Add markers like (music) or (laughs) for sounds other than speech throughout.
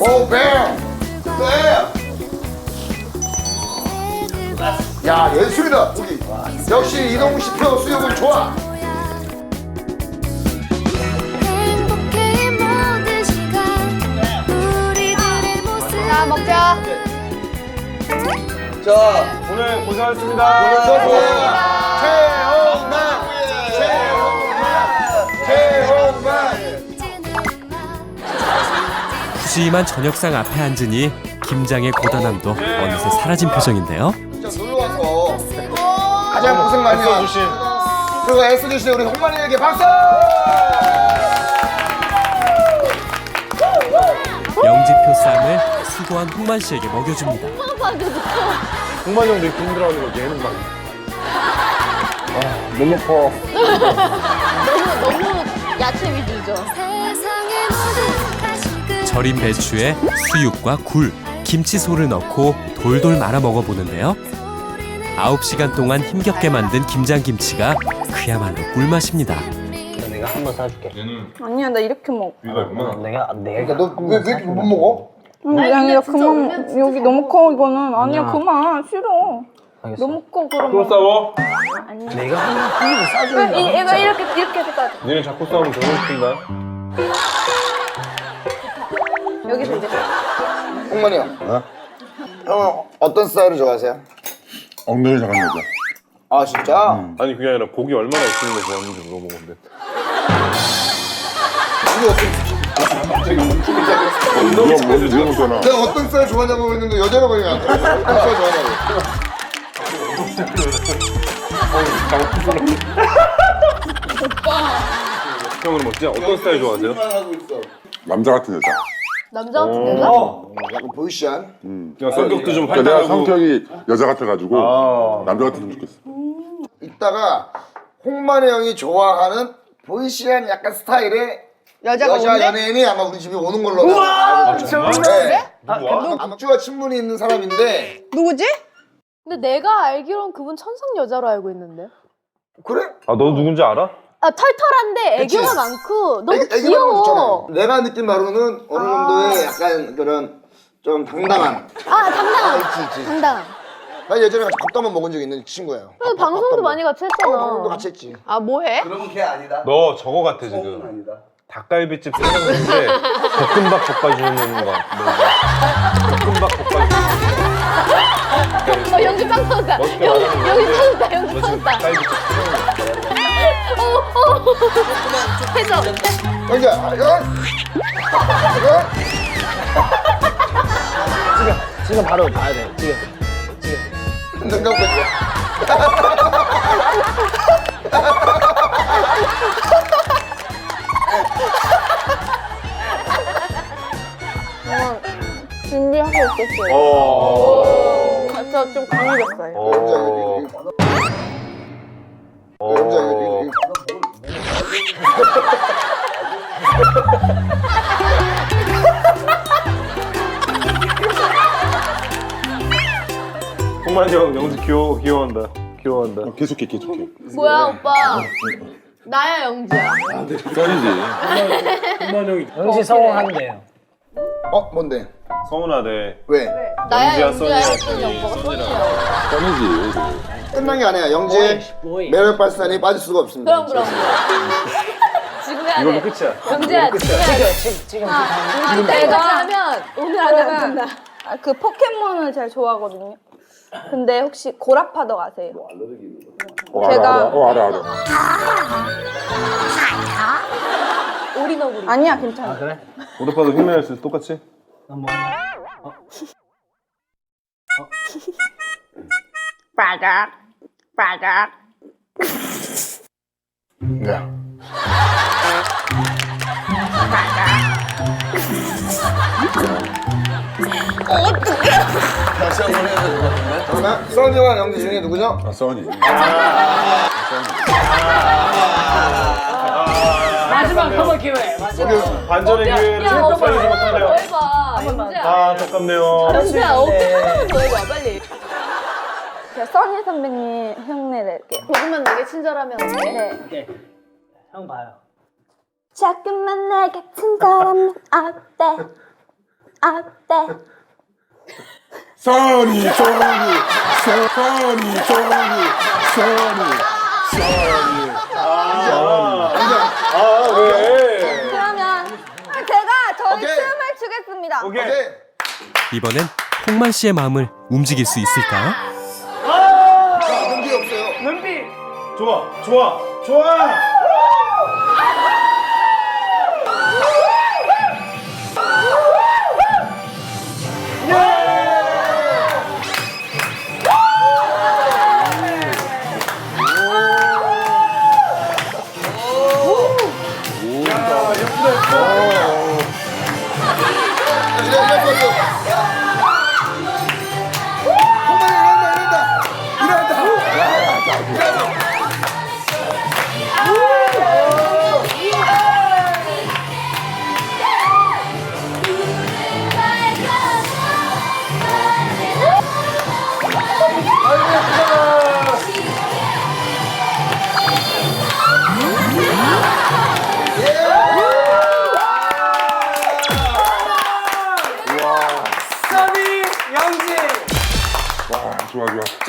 오, 뱀! 뱀! 야, 예술이다, 고기. 역시 이동욱 씨표 수육은 좋아. 자 먹자 자, 오늘 고생하셨습니다. 최홍만! 푸짐한 저녁상 앞에 앉으니 김장의 고단함도 어느새 사라진 표정인데요. 진짜 놀러 와서 가장 고생 많이 한 주신 그리고 애써주신 우리 홍만이에게 박수! 영지표 쌈을 수고한 홍만 씨에게 먹여줍니다. 홍만 형도 이렇게 힘들어하는 거 얘는 막. 아, 너무 커. 야채 위주죠 세상의 모든 가식을 절인 배추에 수육과 굴, 김치소를 넣고 돌돌 말아 먹어보는데요. 9시간 동안 힘겹게 만든 김장김치가 그야말로 꿀맛입니다. 내가 한 번 사줄게. 아니야 나 이렇게 먹어 위가 있구나. 내가 내가 너왜 왜 이렇게 못 먹어? 아니 아니야 그만 여기 너무 커 이거는 아니야 아니야. 그만 싫어 알겠어. 너무 커 그러면 또 싸워? 내가 한번 사줄게. 이, 이거 이렇게 이렇게 해서 니네 자꾸 싸우면 저러고 싶은다. 여기서 이제 홍만이 형. 형은 어떤 스타일을 좋아하세요? 엉덩이 작은 여자. 아 진짜? 아니 그게 아니라 고기 얼마나 익히는 거 좋아하는지 물어본 건데. 이게 어떤 누가 뭔지 네가 묻잖아. 내가 어떤 스타일 좋아하냐고 했는데 여자라고 얘기 안 해. 어떤 스타일 좋아하냐고. 형은 뭐 진짜 어떤 스타일 좋아하세요? 남자 같은 여자. 남자 같은 여자? 약간 보이시한? 그냥 성격도 좀 그러니까 내가 활달하고. 성격이 여자 같아가지고 아. 남자 같으면 좋겠어. 이따가 홍만이 형이 좋아하는 보이시한 약간 스타일의 여자가 여자 온대? 연예인이 아마 우리 집에 오는 걸로 우와 정말? 네. 누구야? 암주와 친분이 있는 사람인데 누구지? 근데 내가 알기론 그분 천상 여자로 알고 있는데. 그래? 아, 너 누군지 알아? 아 털털한데 그치. 애교가 많고 너무 애기- 애기가 귀여워. 좋잖아요. 내가 느낀 바로는 어느 정도의 약간 그런 좀 당당한 아 당당한. 있지 있지 당당한. 나 예전에 같이 밥도 한번 먹은 적 있는 친구예요 그래도 방송도 많이 같이 어, 했잖아. 방송도 같이 했지 아 뭐해? 너 저거 같아 지금. 닭갈비집 사장님인데 볶음밥 볶아주는 거. 볶음밥 볶아주는 어 연기 빵 터졌다. 멋있게 연기 말하는 연기 건데. 터졌다. 연기 너 지금 터졌다. 닭갈비집 제 아, 이건 이건 지금 바로 봐야 돼. 지금. 냉장고 있어 준비하고 있었어요 어. 저 좀 강해졌어요 어. 어. (laughs) 홍만이 형 영지 귀여워 귀여워한다. 귀여워한다. 어, 계속해 계속해. 뭐야 오빠. 나야 영지야. 썰이지. 영지 성공한대요. 어 뭔데 서운하대. 왜 나야 영지야, 오빠가 써니라고. 써니야. 썰이지. 끝난 게 아니야 영지의? 매력 발산이 빠질 수가 없습니다 그럼 그럼. 지금 (laughs) 해야 이걸로 돼. 끝이야. 영지야 지금 해야 돼. 지금 지금 우리 내가 하면 오늘 안에 안 된다. 아, 그 포켓몬을 제일 좋아하거든요 근데 혹시 고라파덕 아세요? 어, 알아, 제가- 알아. 어 알아 알아. 오리너구리. 아니야 괜찮아 아 그래? 오도파도 흉내낼 때 똑같이? 넌 뭐하 냐? 빠작 빠작 야 다시 한번 해야 될 것 같은데? 그러면 써니와 영지 중에 누구죠? 아 써니. 마지막 한번 기회. 마지막. 반전의 기회를 살리지 못하네요. 아. 영지야 어깨 하나만 더 해봐 빨리. 제가 써니 선배님 흉내 낼게요 조금만 내게 친절하면 어때? 네 오케이. 형 봐요. 자꾸만 나 같은 사람 어때 어때? 선이 선이 선이 선이 선이 선이 아, 왜? 그러면 제가 저희 오케이. 춤을 추겠습니다. 오케이. 오케이. 이번엔 홍만 씨의 마음을 움직일 수 있을까 좋아, 좋아, 좋아.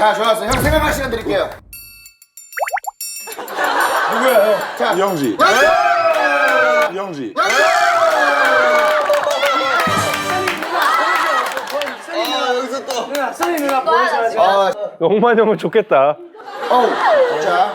자, 좋았어. 형 생각할 시간 드릴게요. 누구야, 형? 자, 영지 야! 영지. 아, 홍만 형은 좋겠다. 어우. 자,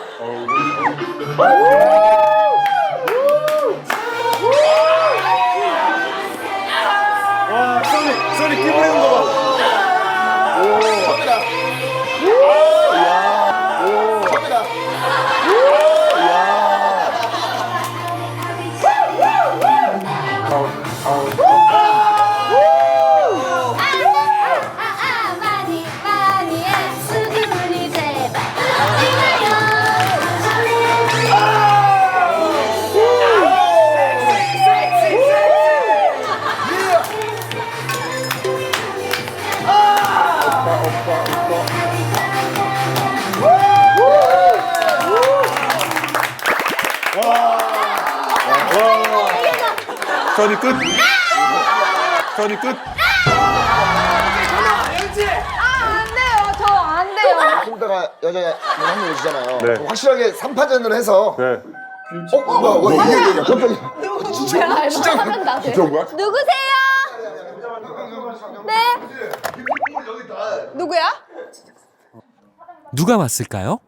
선이 끝 선이 끝 안 돼요. 저 안 돼요. 좀 이따가 여자분 한명 오시잖아요. 네. 그럼 확실하게 3파전을 해서 네. 어? 뭐야? 뭐야? 이게 이게 갑자기 진짜 진짜 진짜 뭐야? 누구세요? 네. 누구야? 누가 왔을까요?